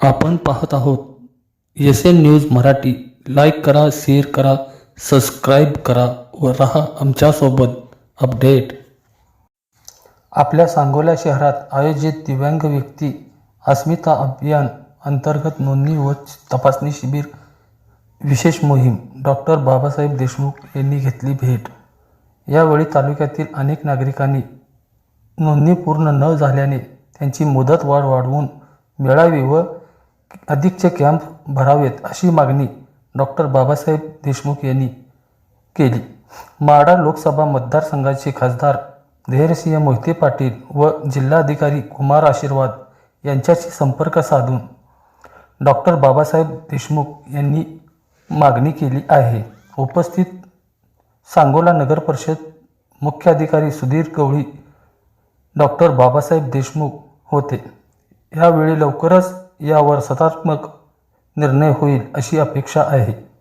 आपण पाहत आहोत. S N news Marathi. Like करा शेअर करा सबस्क्राईब करा व रहा आमच्यासोबत अपडेट. आपल्या सांगोला शहरात आयोजित दिव्यांग व्यक्ती अस्मिता अभियान अंतर्गत नोंदणी व तपासणी शिबिर विशेष मोहीम डॉक्टर बाबासाहेब देशमुख यांनी घेतली भेट. यावेळी तालुक्यातील अनेक नागरिकांनी नोंदणी पूर्ण न झाल्याने त्यांची मुदत वाढ वाढवून मिळावी व अधिकचे कॅम्प भरावेत अशी मागणी डॉक्टर बाबासाहेब देशमुख यांनी केली. माडा लोकसभा मतदारसंघाचे खासदार धैर्यसिंह मोहिते पाटील व जिल्हाधिकारी कुमार आशीर्वाद यांच्याशी संपर्क साधून डॉक्टर बाबासाहेब देशमुख यांनी मागणी केली आहे. उपस्थित सांगोला नगर परिषद मुख्याधिकारी सुधीर गवळी डॉक्टर बाबासाहेब देशमुख होते. यावेळी लवकरच यावर सकारात्मक निर्णय होईल अशी अपेक्षा आहे.